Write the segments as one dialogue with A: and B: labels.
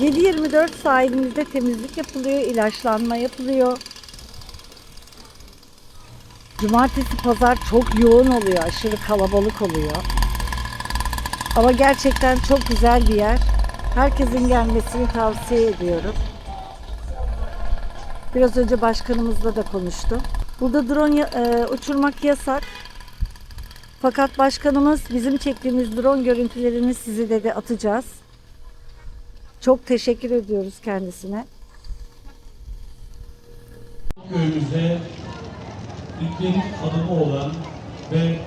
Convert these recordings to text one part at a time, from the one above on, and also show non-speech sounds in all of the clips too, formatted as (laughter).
A: 7-24 sahilimizde temizlik yapılıyor, ilaçlanma yapılıyor. Cumartesi pazar çok yoğun oluyor, aşırı kalabalık oluyor. Ama gerçekten çok güzel bir yer. Herkesin gelmesini tavsiye ediyorum. Biraz önce başkanımızla da konuştum. Burada drone e, uçurmak yasak. Fakat başkanımız bizim çektiğimiz drone görüntülerini size de, de atacağız. Çok teşekkür ediyoruz kendisine.
B: köyümüzde ilklerin adımı olan ve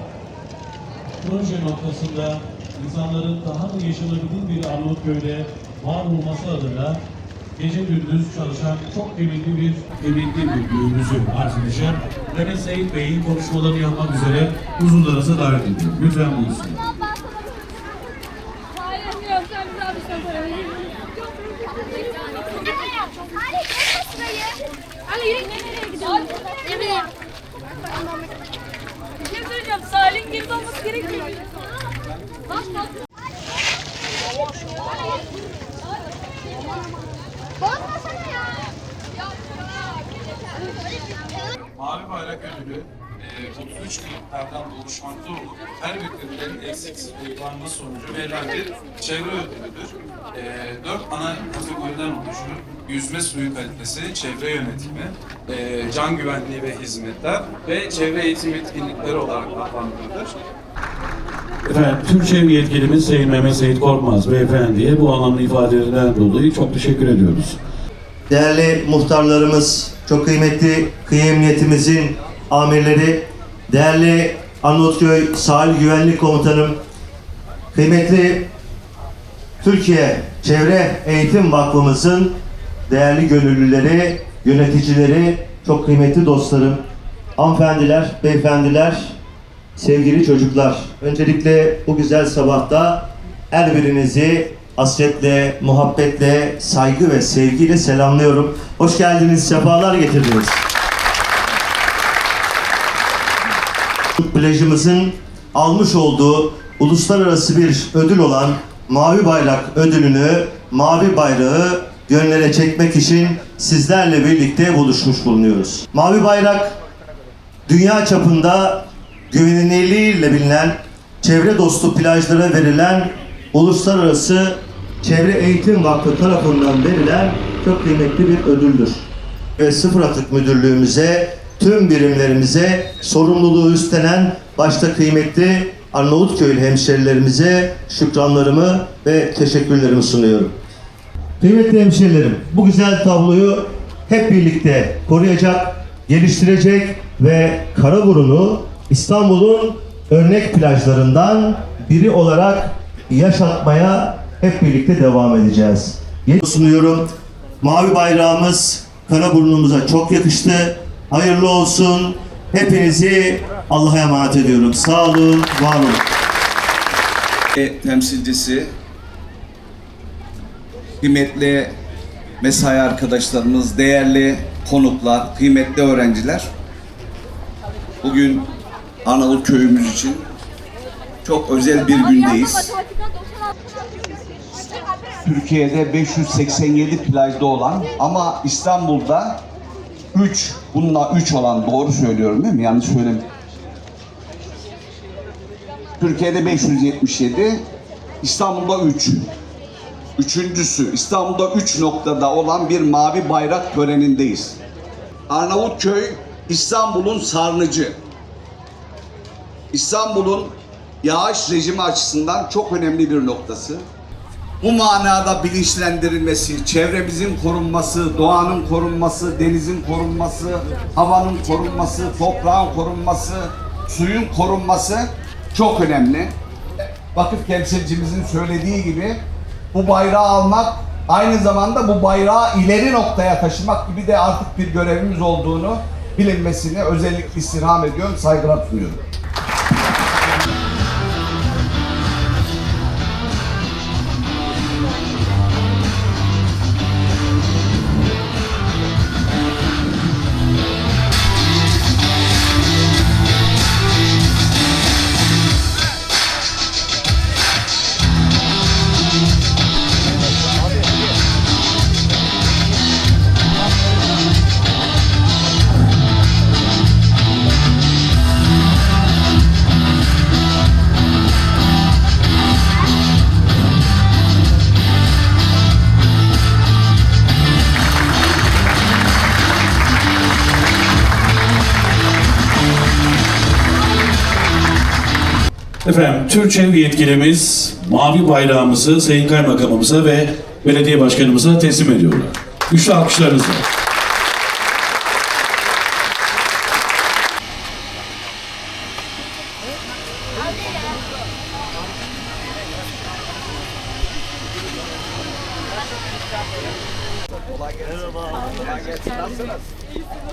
B: proje noktasında insanların daha da yaşanabilir bir Arnavutköy'de var olması adına gece gündüz çalışan çok kıymetli bir kıymetli bir büyüğümüzü arz edeceğim. Mehmet Seyit Bey'in konuşmalarını yapmak üzere huzurlarınıza davet ediyorum. Lütfen buyursun.
C: Salih'in geride olması gerekmiyor. Bak bak.
D: Mavi Bayrak Ödülü e, 33 kayıtlardan oluşmakta olup her bir eksiksiz uygulanma sonucu verilen bir çevre ödülüdür. E, dört ana kategoriden oluşur. Yüzme suyu kalitesi, çevre yönetimi, e, can güvenliği ve hizmetler ve çevre eğitim etkinlikleri olarak adlandırılır.
B: Efendim, Türkçe yetkilimiz Sayın Mehmet Seyit Korkmaz Beyefendi'ye bu anlamlı ifadelerinden dolayı çok teşekkür ediyoruz.
E: Değerli muhtarlarımız, çok kıymetli kıyı emniyetimizin amirleri, değerli Arnavutköy Sahil Güvenlik Komutanım, kıymetli Türkiye Çevre Eğitim Vakfımızın değerli gönüllüleri, yöneticileri, çok kıymetli dostlarım, hanımefendiler, beyefendiler, sevgili çocuklar. Öncelikle bu güzel sabahta her birinizi hasretle, muhabbetle, saygı ve sevgiyle selamlıyorum. Hoş geldiniz, sefalar getirdiniz. Plajımızın almış olduğu uluslararası bir ödül olan Mavi Bayrak ödülünü, Mavi Bayrağı gönlere çekmek için sizlerle birlikte buluşmuş bulunuyoruz. Mavi Bayrak dünya çapında güvenilirliğiyle bilinen çevre dostu plajlara verilen uluslararası Çevre Eğitim Vakfı tarafından verilen çok kıymetli bir ödüldür. Ve Sıfır Atık Müdürlüğümüze, tüm birimlerimize sorumluluğu üstlenen başta kıymetli Arnavutköylü hemşerilerimize şükranlarımı ve teşekkürlerimi sunuyorum. Kıymetli hemşehrilerim, bu güzel tabloyu hep birlikte koruyacak, geliştirecek ve Karaburun'u İstanbul'un örnek plajlarından biri olarak yaşatmaya hep birlikte devam edeceğiz. Sunuyorum. Mavi bayrağımız Karaburun'umuza çok yakıştı. Hayırlı olsun. Hepinizi Allah'a emanet ediyorum. Sağ olun, var olun.
F: E, temsilcisi, kıymetli mesai arkadaşlarımız, değerli konuklar, kıymetli öğrenciler. Bugün Arnavut köyümüz için çok özel bir gündeyiz.
C: Matematikten 96.
F: Türkiye'de 587 plajda olan ama İstanbul'da 3, bununla 3 olan doğru söylüyorum değil mi? Yanlış söylemiyorum. Türkiye'de 577, İstanbul'da 3. Üçüncüsü İstanbul'da 3 noktada olan bir mavi bayrak törenindeyiz. Arnavutköy İstanbul'un sarnıcı. İstanbul'un yağış rejimi açısından çok önemli bir noktası. Bu manada bilinçlendirilmesi, çevremizin korunması, doğanın korunması, denizin korunması, havanın korunması, toprağın korunması, suyun korunması çok önemli. Vakıf temsilcimizin söylediği gibi bu bayrağı almak aynı zamanda bu bayrağı ileri noktaya taşımak gibi de artık bir görevimiz olduğunu bilinmesini özellikle istirham ediyorum, saygılar sunuyorum.
B: Efendim, Türkçe yetkilimiz mavi bayrağımızı Sayın Kaymakamımıza ve belediye başkanımıza teslim ediyorlar. Güçlü alkışlarınızla.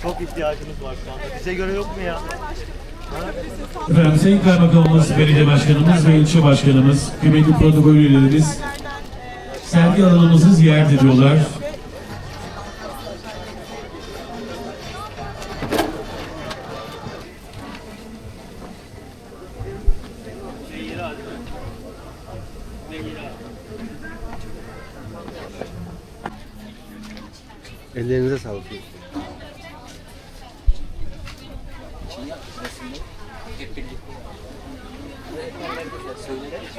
E: Çok ihtiyacımız var şu anda. Bize göre yok mu ya?
B: Efendim, Sayın Kaymakamımız, belediye başkanımız ve ilçe başkanımız, kıymetli protokol üyelerimiz sergi alanımızı ziyaret ediyorlar.
G: Ellerinize sağlık.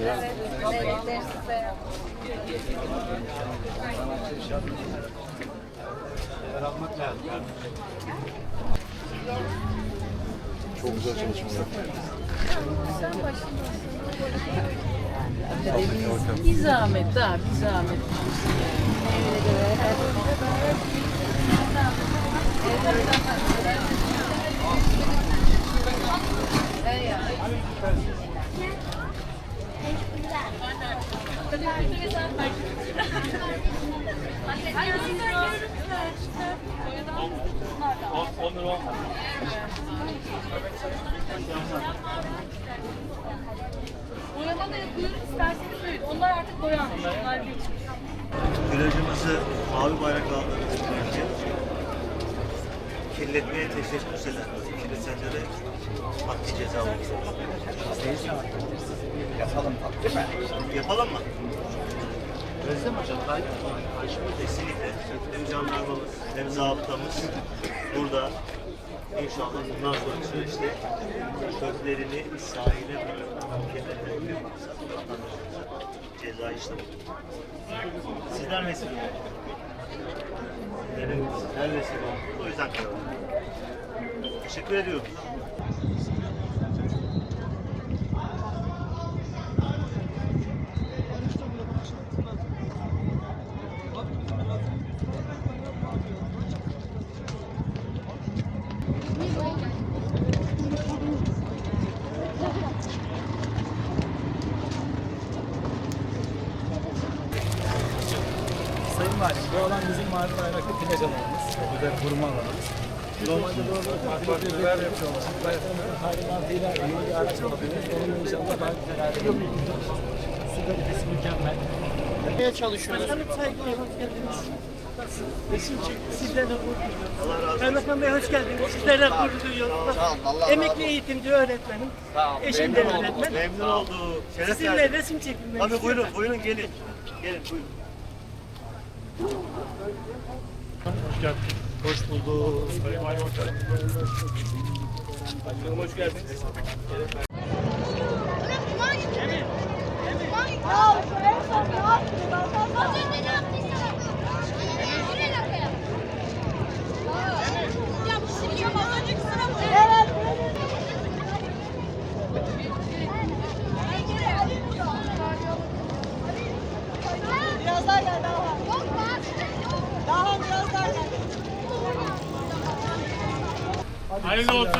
G: Çok güzel çalışmalar.
C: bir zahmet daha bir zahmet. Boyama da yapıyoruz isterseniz söyleyin. Onlar artık boyanmış. Onlar bir
E: Virajımızı mavi bayrakla aldığımız için kirletmeye teşebbüs eden işletmelere haddi ceza uygulanıyor. Yapalım değil mi? Yapalım mı? Öyle mi hocam? Kesinlikle. Hem jandarmamız hem zabıtamız burada inşallah bundan sonraki süreçte çöplerini sahile bırakıp kendilerine ceza işlemi. Sizler vesile vesile oldu. O yüzden karar. Teşekkür ediyorum.
H: Bu alan bizim mavi bayraklı plaj alanımız. Bu da koruma alanımız. Normalde arada partiler yapıyorlar. Talimatıyla yeni bir araç alabiliriz. Onun inşallah daha güzel hale getireceğiz. Su kalitesi mükemmel. Yapmaya çalışıyoruz. Resim çekti. Sizlerle gurur duyuyoruz. Kaymakam Bey hoş geldiniz. Sizlerle gurur duyuyoruz. Emekli eğitimci öğretmenim. Eşim de öğretmen.
E: Memnun oldum. Şeref
H: Sizinle
E: verdin.
H: resim çekilmek
E: Tabii buyurun, buyurun gelin. Gelin buyurun.
H: Hoş geldin. Hoş bulduk. Sayın hoş geldiniz. Başkanım hoş geldiniz.
I: Aa, şu en son ne yaptın? Az önce ne yaptıysan.
H: Hayırlı olsun.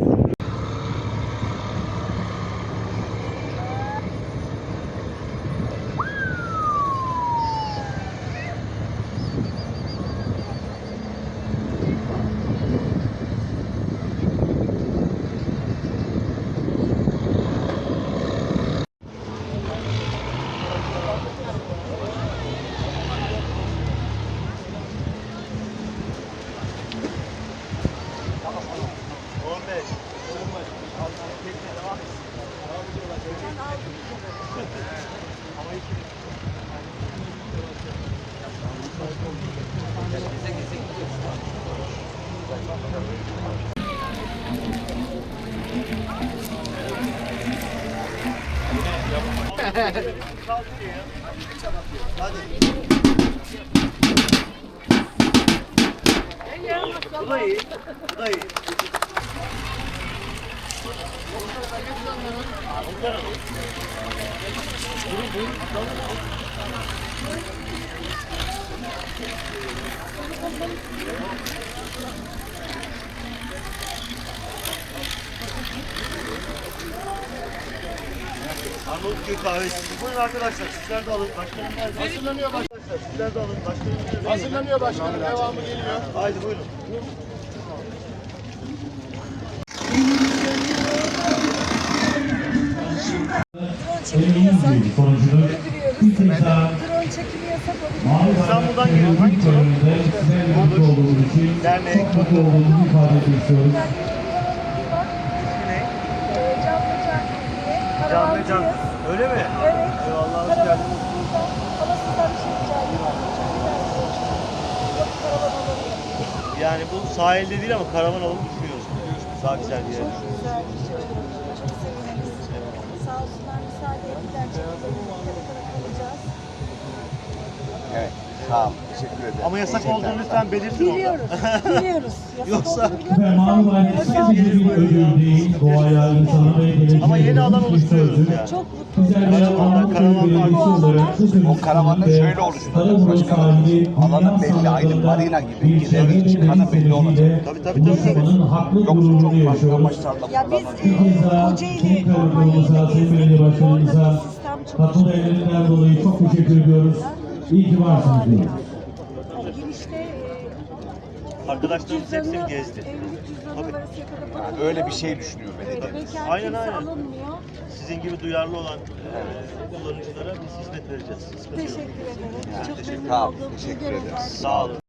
E: Bu da iyi. Bu da iyi. Arnavutköy kahvesi. Buyurun arkadaşlar sizler de alın. Başkanım nerede? Hazırlanıyor arkadaşlar. Sizler de alın. Başkanım nerede? Hazırlanıyor başkanım. Devamı geliyor. Haydi buyurun.
B: Eminim bir sonucunu bir kez daha
E: İstanbul'dan
B: Bayrak
E: geliyor. Hangi
B: olduğumuz için
E: Dernek,
B: çok mutlu olduğumuzu ifade etmek istiyoruz.
E: Can. Öyle mi? Evet. Eyvallah hoş geldiniz. Yani bu sahilde değil ama karavan alıp düşünüyoruz. Daha güzel bir yer.
A: Sağ
F: Evet. Sağ. Teşekkür ederim.
E: Ama yasak olduğunu lütfen belirtin orada.
A: Biliyoruz. (laughs) Biliyoruz. Yasak
E: Yoksa-
A: olduğunu biliyoruz.
B: Bir doğaya, insana ve geleceğe
E: Ama yeni alan
B: bir
E: oluşturuyoruz yani.
A: Çok.
B: Belediyesi olarak bu sözcüğün
F: O karavanlar
B: ve
F: şöyle oluştu. Başkanım,
B: sahili
F: alanı belli, aydın marina gibi.
B: bir
F: Giderin çıkanı belli olacak.
E: Tabii, tabii, tabii.
F: Yoksa çok
B: yaşıyoruz.
F: amaçlarla
A: Ya biz
B: Bir daha
A: e, Kocaeli,
B: Sayın
A: Almanya'ya
B: Kaymakamımıza,
A: da
B: Sayın Belediye
A: gezdik. Orada
B: Tatlı ellerinden dolayı çok teşekkür ediyoruz. İyi ki varsınız diyoruz.
A: Girişte e,
E: Arkadaşlarımız hepsini gezdi. Tabii.
F: Öyle bir şey düşünüyor belediye.
E: Aynen, aynen.
A: alınmıyor.
E: Sizin gibi duyarlı olan e, kullanıcılara biz hizmet vereceğiz.
A: Teşekkür ederim. Çok
F: teşekkür ederiz.
E: Sağ olun.